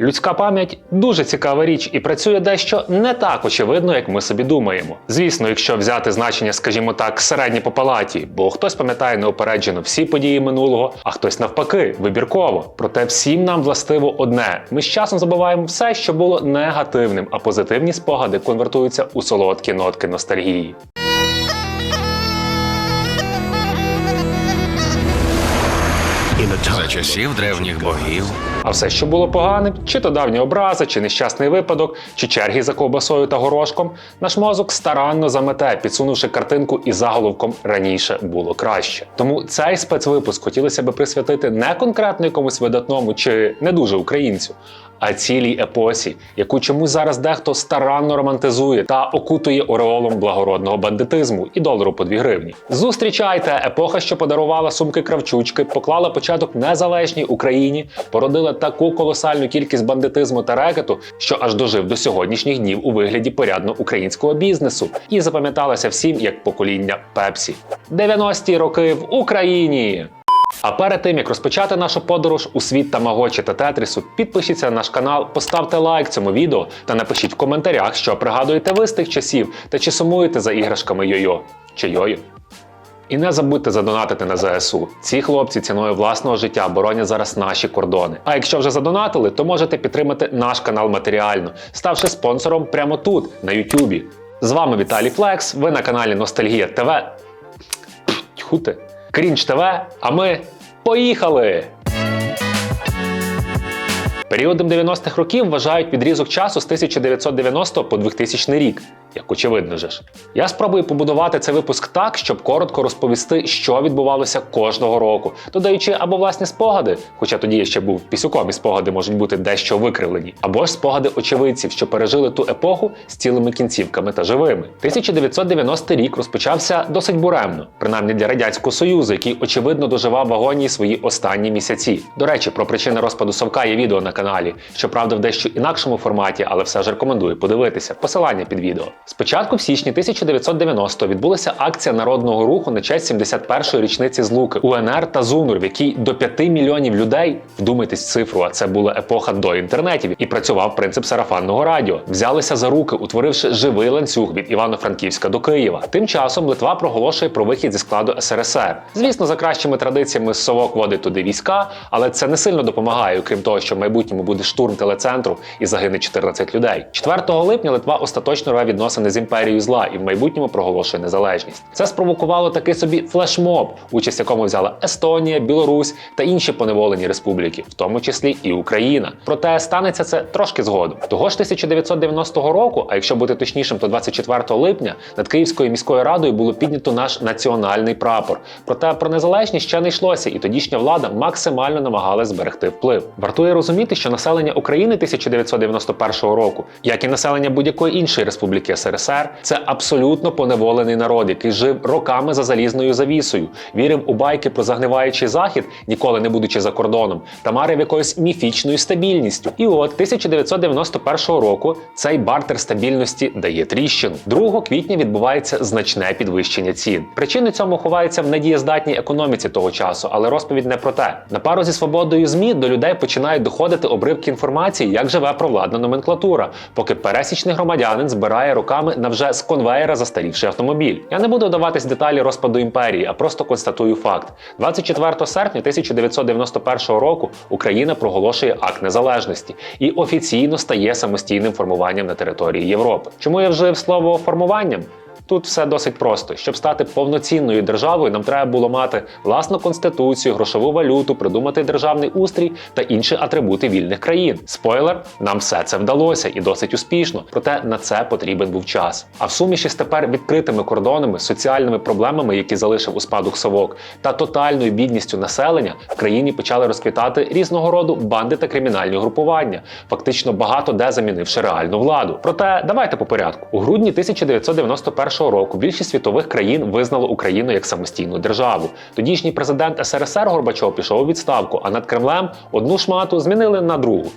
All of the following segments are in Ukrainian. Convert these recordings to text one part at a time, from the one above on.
Людська пам'ять дуже цікава річ і працює дещо не так очевидно, як ми собі думаємо. Звісно, якщо взяти значення, скажімо так, середнє по палаті, бо хтось пам'ятає неопереджено всі події минулого, а хтось навпаки, вибірково. Проте всім нам властиво одне: ми з часом забуваємо все, що було негативним, а позитивні спогади конвертуються у солодкі нотки ностальгії. За часів древніх богів А все, що було поганим, чи то давні образи, чи нещасний випадок, чи черги за ковбасою та горошком, наш мозок старанно замете, підсунувши картинку і заголовком раніше було краще. Тому цей спецвипуск хотілося би присвятити не конкретно якомусь видатному чи не дуже українцю. А цілій епосі, яку чомусь зараз дехто старанно романтизує та окутує ореолом благородного бандитизму і долару по 2 гривні. Зустрічайте епоха, що подарувала сумки кравчучки, поклала початок незалежній Україні, породила таку колосальну кількість бандитизму та рекету, що аж дожив до сьогоднішніх днів у вигляді порядно українського бізнесу і запам'яталася всім як покоління Пепсі. 90-ті роки в Україні. А перед тим як розпочати нашу подорож у світ Тамагочі та Тетрісу, підпишіться на наш канал, поставте лайк цьому відео та напишіть в коментарях, що пригадуєте ви з тих часів та чи сумуєте за іграшками йо-йо чи йою. І не забудьте задонатити на ЗСУ. Ці хлопці ціною власного життя боронять зараз наші кордони. А якщо вже задонатили, то можете підтримати наш канал матеріально, ставши спонсором прямо тут, на Ютубі. З вами Віталій Флекс. Ви на каналі Ностальгія ТВ. Тьху ти. Крінж ТВ, а ми поїхали! Періодом 90-х років вважають відрізок часу з 1990 по 2000 рік, як очевидно же ж. Я спробую побудувати цей випуск так, щоб коротко розповісти, що відбувалося кожного року, додаючи або власні спогади, хоча тоді я ще був пісюком і спогади можуть бути дещо викривлені, або ж спогади очевидців, що пережили ту епоху з цілими кінцівками та живими. 1990 рік розпочався досить буремно, принаймні для радянського союзу, який очевидно доживав в свої останні місяці. До речі, про причини розпаду совка є відео на каналі, щоправда, в дещо інакшому форматі, але все ж рекомендую подивитися. Посилання під відео. Спочатку в січні 1990 відбулася акція народного руху на честь 71-ї річниці злуки УНР та ЗУНУР, в якій до 5 мільйонів людей, вдумайтесь цифру, а це була епоха до інтернетів, і працював принцип сарафанного радіо. Взялися за руки, утворивши живий ланцюг від Івано-Франківська до Києва. Тим часом Литва проголошує про вихід зі складу СРСР. Звісно, за кращими традиціями совок водить туди війська, але це не сильно допомагає, окрім того, що в майбутньому буде штурм телецентру і загине 14 людей. 4 липня Литва остаточно рве відносини з імперією зла і в майбутньому проголошує незалежність. Це спровокувало такий собі флешмоб, участь якому взяла Естонія, Білорусь та інші поневолені республіки, в тому числі і Україна. Проте станеться це трошки згодом. Того ж 1990 року, а якщо бути точнішим, то 24 липня над Київською міською радою було піднято наш національний прапор. Проте про незалежність ще не йшлося, і тодішня влада максимально намагалась зберегти вплив. Вартує розуміти, що населення України 1991 року, як і населення будь-якої іншої республіки СРСР, це абсолютно поневолений народ, який жив роками за залізною завісою, вірив у байки про загниваючий захід, ніколи не будучи за кордоном, та марив якоюсь міфічною стабільністю. І от 1991 року цей бартер стабільності дає тріщину. 2 квітня відбувається значне підвищення цін. Причини цьому ховаються в недієздатній економіці того часу, але розповідь не про те. На пару зі свободою змі до людей починають доходити обривки інформації, як живе провладна номенклатура, поки пересічний громадянин збирає руками на вже з конвейера застарівший автомобіль. Я не буду вдаватись деталі розпаду імперії, а просто констатую факт: 24 серпня 1991 року Україна проголошує акт незалежності і офіційно стає самостійним формуванням на території Європи. Чому я вжив слово формуванням? Тут все досить просто. Щоб стати повноцінною державою, нам треба було мати власну конституцію, грошову валюту, придумати державний устрій та інші атрибути вільних країн. Спойлер, нам все це вдалося і досить успішно. Проте на це потрібен був час. А в суміші з тепер відкритими кордонами, соціальними проблемами, які залишив у спадок совок, та тотальною бідністю населення в країні почали розквітати різного роду банди та кримінальні групування, фактично багато де замінивши реальну владу. Проте давайте по порядку. У грудні 1991 року більшість світових країн визнало Україну як самостійну державу. Тодішній президент СРСР Горбачов пішов у відставку, а над Кремлем одну шмату змінили на другу.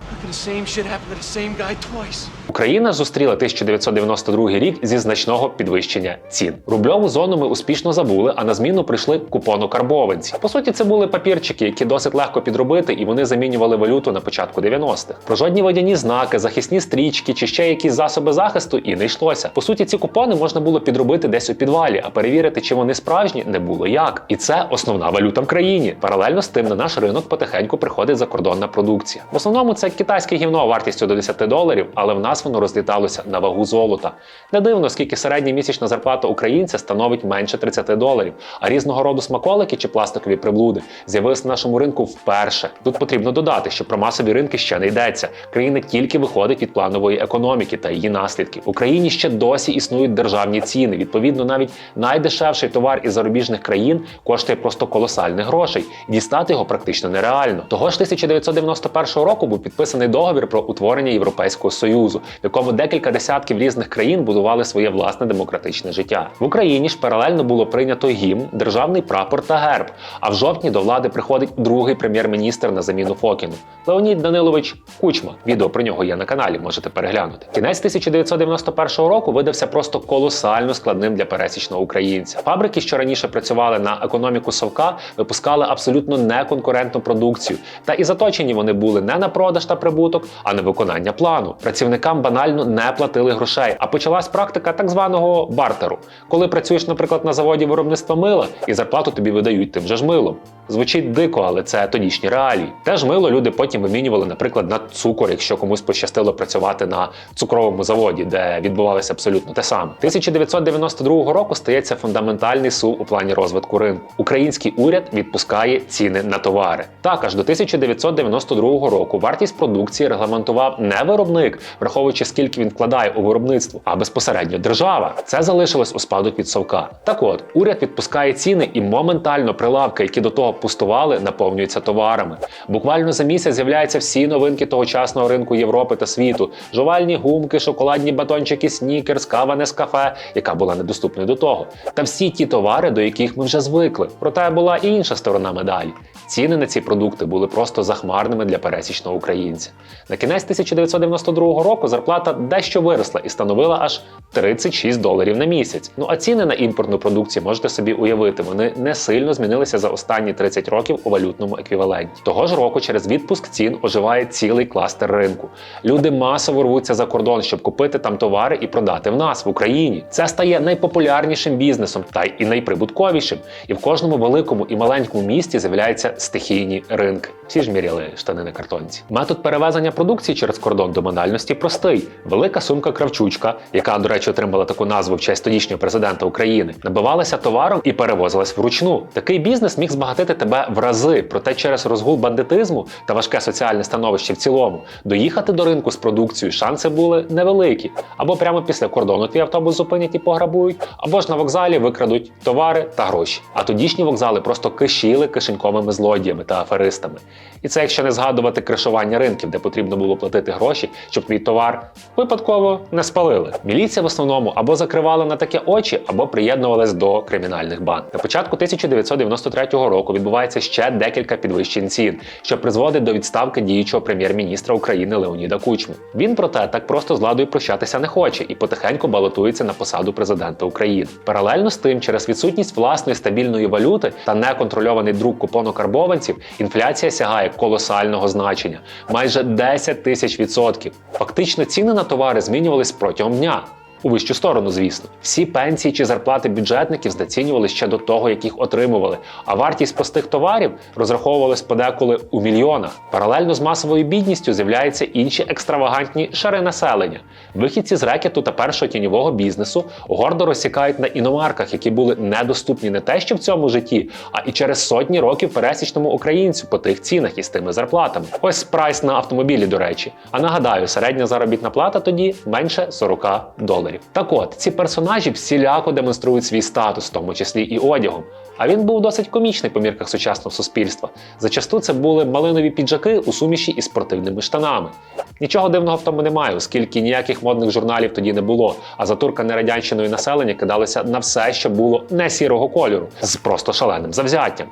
Україна зустріла 1992 рік зі значного підвищення цін. Рубльову зону ми успішно забули, а на зміну прийшли купонокарбованці. По суті, це були папірчики, які досить легко підробити, і вони замінювали валюту на початку 90-х. Про жодні водяні знаки, захисні стрічки чи ще якісь засоби захисту і не йшлося. По суті, ці купони можна було підробити десь у підвалі, а перевірити, чи вони справжні, не було як. І це основна валюта в країні. Паралельно з тим на наш ринок потихеньку приходить закордонна продукція. В основному це китайське гівно вартістю до 10 доларів, але в нас воно розліталося на вагу золота. Не дивно, скільки середня місячна зарплата українця становить менше 30 доларів, а різного роду смаколики чи пластикові приблуди з'явилися на нашому ринку вперше. Тут потрібно додати, що про масові ринки ще не йдеться. Країна тільки виходить від планової економіки та її наслідки. В Україні ще досі існують державні ціни. Відповідно, навіть найдешевший товар із зарубіжних країн коштує просто колосальних грошей. Дістати його практично нереально. Того ж 1991 року був підписаний договір про утворення Європейського союзу, в якому декілька десятків різних країн будували своє власне демократичне життя. В Україні ж паралельно було прийнято гімн, державний прапор та герб. А в жовтні до влади приходить другий прем'єр-міністр на заміну Фокіну Леонід Данилович Кучма. Відео про нього є на каналі, можете переглянути. Кінець 1991 року видався просто колосально складним для пересічного українця. Фабрики, що раніше працювали на економіку совка, випускали абсолютно неконкурентну продукцію. Та і заточені вони були не на продаж та прибуток, а на виконання плану. Працівникам банально не платили грошей. А почалась практика так званого бартеру, коли працюєш, наприклад, на заводі виробництва мила, і зарплату тобі видають тим же ж милом. Звучить дико, але це тодішні реалії. Теж мило люди потім вимінювали, наприклад, на цукор, якщо комусь пощастило працювати на цукровому заводі, де відбувалося абсолютно те саме. 1992 року стається фундаментальний сув у плані розвитку ринку. Український уряд відпускає ціни на товари. Так аж до 1992 року вартість продукції регламентував не виробник, враховуючи скільки він вкладає у виробництво, а безпосередньо держава. Це залишилось у спадок від совка. Так от, уряд відпускає ціни і моментально прилавки, які до того пустували, наповнюються товарами. Буквально за місяць з'являються всі новинки тогочасного ринку Європи та світу: жувальні гумки, шоколадні батончики, снікерс, кава Нескафе, яка була недоступною до того. Та всі ті товари, до яких ми вже звикли. Проте була і інша сторона медалі. Ціни на ці продукти були просто захмарними для пересічного українця. На кінець 1992 року зарплата дещо виросла і становила аж 36 доларів на місяць. Ну а ціни на імпортну продукцію можете собі уявити, вони не сильно змінилися за останні 30 років у валютному еквіваленті. Того ж року через відпуск цін оживає цілий кластер ринку. Люди масово рвуться за кордон, щоб купити там товари і продати в нас в Україні. Це стає найпопулярнішим бізнесом та й і найприбутковішим. І в кожному великому і маленькому місті з'являються стихійні ринки. Всі ж міряли штани на картонці. Метод перевезення продукції через кордон до банальності простий: велика сумка кравчучка, яка, до речі, отримала таку назву в честь тодішнього президента України, набивалася товаром і перевозилась вручну. Такий бізнес міг збагатити тебе в рази, проте через розгул бандитизму та важке соціальне становище в цілому доїхати до ринку з продукцією шанси були невеликі. Або прямо після кордону твій автобус зупинять і пограбують, або ж на вокзалі викрадуть товари та гроші. А тодішні вокзали просто кишіли кишеньковими злодіями та аферистами. І це якщо не згадувати кришування ринків, де потрібно було платити гроші, щоб твій товар випадково не спалили. Міліція в основному або закривала на таке очі, або приєднувалась до кримінальних банд. На початку 1993 року відбувається ще декілька підвищень цін, що призводить до відставки діючого прем'єр-міністра України Леоніда Кучми. Він проте так просто з владою прощатися не хоче і потихеньку балотується на посаду президента України. Паралельно з тим, через відсутність власної стабільної валюти та неконтрольований друк купонокарбованців, інфляція сягає колосального значення майже 10 тисяч відсотків. Фактично ціни на товари змінювались протягом дня. У вищу сторону, звісно, всі пенсії чи зарплати бюджетників знецінювали ще до того, як їх отримували. А вартість простих товарів розраховувалась подеколи у мільйонах. Паралельно з масовою бідністю з'являються інші екстравагантні шари населення. Вихідці з рекету та першого тіньового бізнесу гордо розсікають на іномарках, які були недоступні не те, що в цьому житті, а і через сотні років пересічному українцю по тих цінах і з тими зарплатами. Ось прайс на автомобілі, до речі. А нагадаю, середня заробітна плата тоді менше 40 доларів. Доларів. Так от, ці персонажі всіляко демонструють свій статус, в тому числі і одягом. А він був досить комічний по мірках сучасного суспільства. Зачасту це були малинові піджаки у суміші із спортивними штанами. Нічого дивного в тому немає, оскільки ніяких модних журналів тоді не було, а затуркане радянщиною населення кидалося на все, що було не сірого кольору, з просто шаленим завзяттям.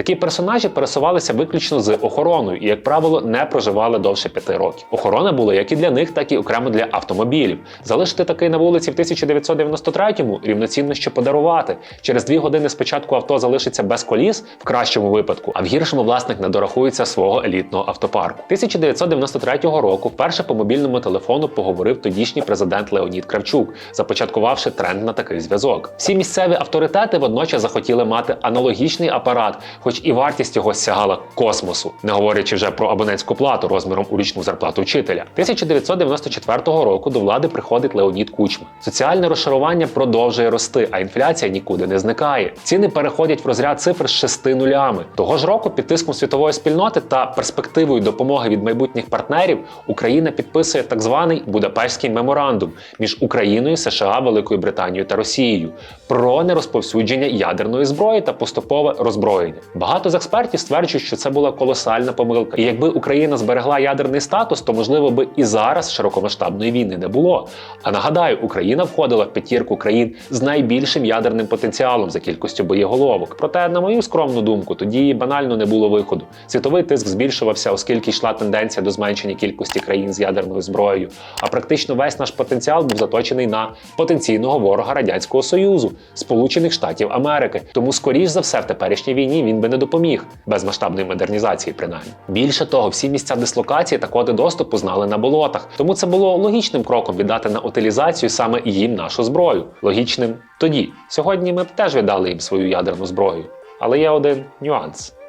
Такі персонажі пересувалися виключно з охороною і, як правило, не проживали довше п'яти років. Охорона була як і для них, так і окремо для автомобілів. Залишити такий на вулиці в 1993-му рівноцінно що подарувати. Через дві години спочатку авто залишиться без коліс в кращому випадку, а в гіршому власник не дорахується свого елітного автопарку. 1993 року вперше по мобільному телефону поговорив тодішній президент Леонід Кравчук, започаткувавши тренд на такий зв'язок. Всі місцеві авторитети водночас захотіли мати аналогічний апарат, хоч і вартість його сягала космосу, не говорячи вже про абонентську плату розміром у річну зарплату вчителя. 1994 року до влади приходить Леонід Кучма. Соціальне розшарування продовжує рости, а інфляція нікуди не зникає. Ціни переходять в розряд цифр з шести нулями. Того ж року під тиском світової спільноти та перспективою допомоги від майбутніх партнерів Україна підписує так званий Будапештський меморандум між Україною, США, Великою Британією та Росією про нерозповсюдження ядерної зброї та поступове роззброєння. Багато з експертів стверджують, що це була колосальна помилка. І якби Україна зберегла ядерний статус, то можливо би і зараз широкомасштабної війни не було. А нагадаю, Україна входила в п'ятірку країн з найбільшим ядерним потенціалом за кількістю боєголовок. Проте, на мою скромну думку, тоді банально не було виходу. Світовий тиск збільшувався, оскільки йшла тенденція до зменшення кількості країн з ядерною зброєю. А практично весь наш потенціал був заточений на потенційного ворога радянського союзу Сполучених Штатів Америки. Тому, скоріш за все, в теперішній війні він би не допоміг без масштабної модернізації, принаймні. Більше того, всі місця дислокації та коди доступу знали на болотах. Тому це було логічним кроком віддати на утилізацію саме їм нашу зброю. Логічним тоді. Сьогодні ми б теж віддали їм свою ядерну зброю. Але є один нюанс.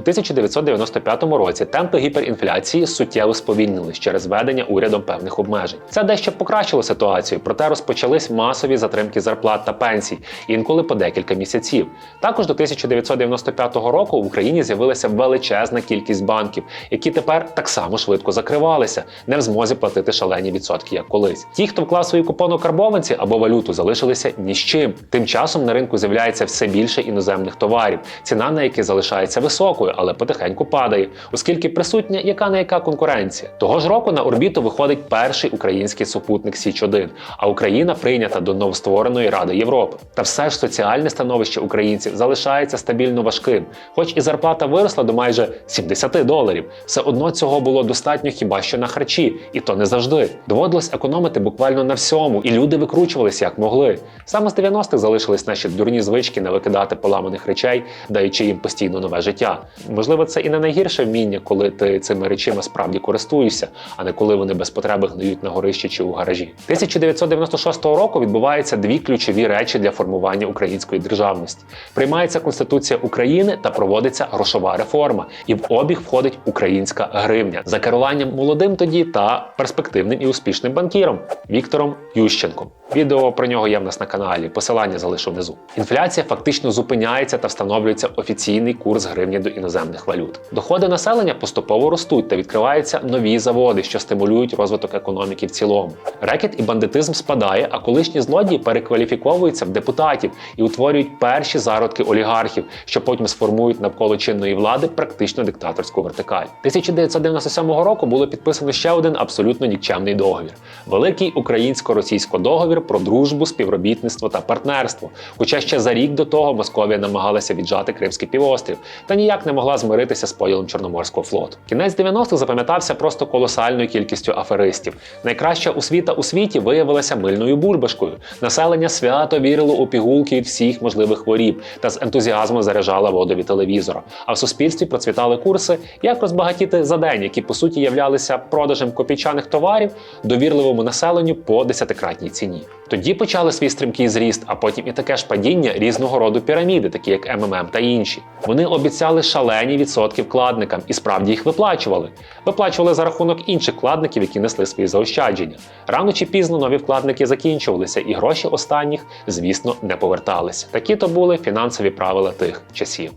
У 1995 році темпи гіперінфляції суттєво сповільнились через введення урядом певних обмежень. Це дещо покращило ситуацію, проте розпочались масові затримки зарплат та пенсій, інколи по декілька місяців. Також до 1995 року в Україні з'явилася величезна кількість банків, які тепер так само швидко закривалися, не в змозі платити шалені відсотки, як колись. Ті, хто вклав свої купони у карбованці або валюту, залишилися ні з чим. Тим часом на ринку з'являється все більше іноземних товарів, ціна на які залишається високою, але потихеньку падає, оскільки присутня яка не яка конкуренція. Того ж року на орбіту виходить перший український супутник Січ 1 а Україна прийнята до новоствореної Ради Європи. Та все ж соціальне становище українців залишається стабільно важким, хоч і зарплата виросла до майже 70 доларів. Все одно цього було достатньо хіба що на харчі, і то не завжди. Доводилось економити буквально на всьому, і люди викручувалися як могли. Саме з 90-х залишились наші дурні звички не викидати поламаних речей, даючи їм постійно нове життя. Можливо, це і не найгірше вміння, коли ти цими речима справді користуєшся, а не коли вони без потреби гниють на горищі чи у гаражі. 1996 року відбуваються дві ключові речі для формування української державності. Приймається Конституція України та проводиться грошова реформа, і в обіг входить українська гривня за керуванням молодим тоді та перспективним і успішним банкіром Віктором Ющенком. Відео про нього є в нас на каналі. Посилання залишу внизу. Інфляція фактично зупиняється та встановлюється офіційний курс гривні до іноземних валют. Доходи населення поступово ростуть та відкриваються нові заводи, що стимулюють розвиток економіки в цілому. Рекет і бандитизм спадає, а колишні злодії перекваліфіковуються в депутатів і утворюють перші зародки олігархів, що потім сформують навколо чинної влади практично диктаторську вертикаль. 1997 року було підписано ще один абсолютно нікчемний договір: великий українсько-російсько договір про дружбу, співробітництво та партнерство. Хоча ще за рік до того Московія намагалася віджати Кримський півострів та ніяк не могла змиритися з поділом Чорноморського флоту. Кінець 90-х запам'ятався просто колосальною кількістю аферистів. Найкраща освіта у світі виявилася мильною бульбашкою. Населення свято вірило у пігулки від всіх можливих хворіб та з ентузіазмом заряджало воду від телевізора. А в суспільстві процвітали курси, як розбагатіти за день, які по суті являлися продажем копійчаних товарів довірливому населенню по десятикратній ціні. Тоді почали свій стрімкий зріст, а потім і таке ж падіння різного роду піраміди, такі як МММ та інші. Вони обіцяли шалені відсотки вкладникам і справді їх виплачували. Виплачували за рахунок інших вкладників, які несли свої заощадження. Рано чи пізно нові вкладники закінчувалися, і гроші останніх, звісно, не поверталися. Такі то були фінансові правила тих часів.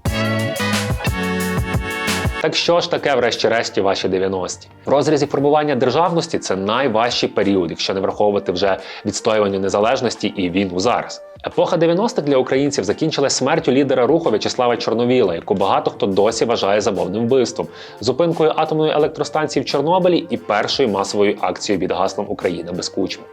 Так що ж таке, врешті-решті, ваші 90-ті? В розрізі формування державності це найважчий період, якщо не враховувати вже відстоювання незалежності і війну зараз. Епоха 90-х для українців закінчилась смертю лідера руху В'ячеслава Чорновіла, яку багато хто досі вважає замовним вбивством, зупинкою атомної електростанції в Чорнобилі і першою масовою акцією під гаслом Україна без кучми.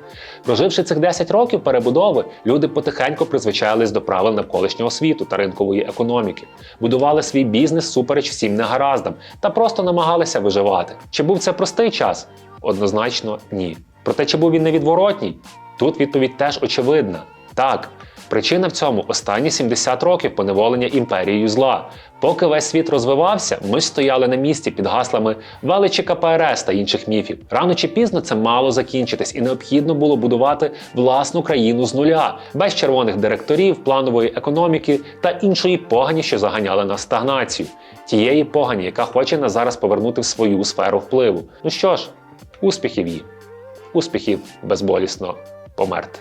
Проживши цих 10 років перебудови, люди потихеньку призвичаїлись до правил навколишнього світу та ринкової економіки, будували свій бізнес супереч всім негараздам та просто намагалися виживати. Чи був це простий час? Однозначно ні. Проте чи був він невідворотній? Тут відповідь теж очевидна. Так, причина в цьому останні 70 років поневолення імперією зла. Поки весь світ розвивався, ми стояли на місці під гаслами величі КПРС та інших міфів. Рано чи пізно це мало закінчитись, і необхідно було будувати власну країну з нуля, без червоних директорів, планової економіки та іншої погані, що заганяли нас в стагнацію. Тієї погані, яка хоче нас зараз повернути в свою сферу впливу. Ну що ж, успіхів їй, успіхів безболісно померти.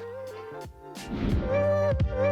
Thank you.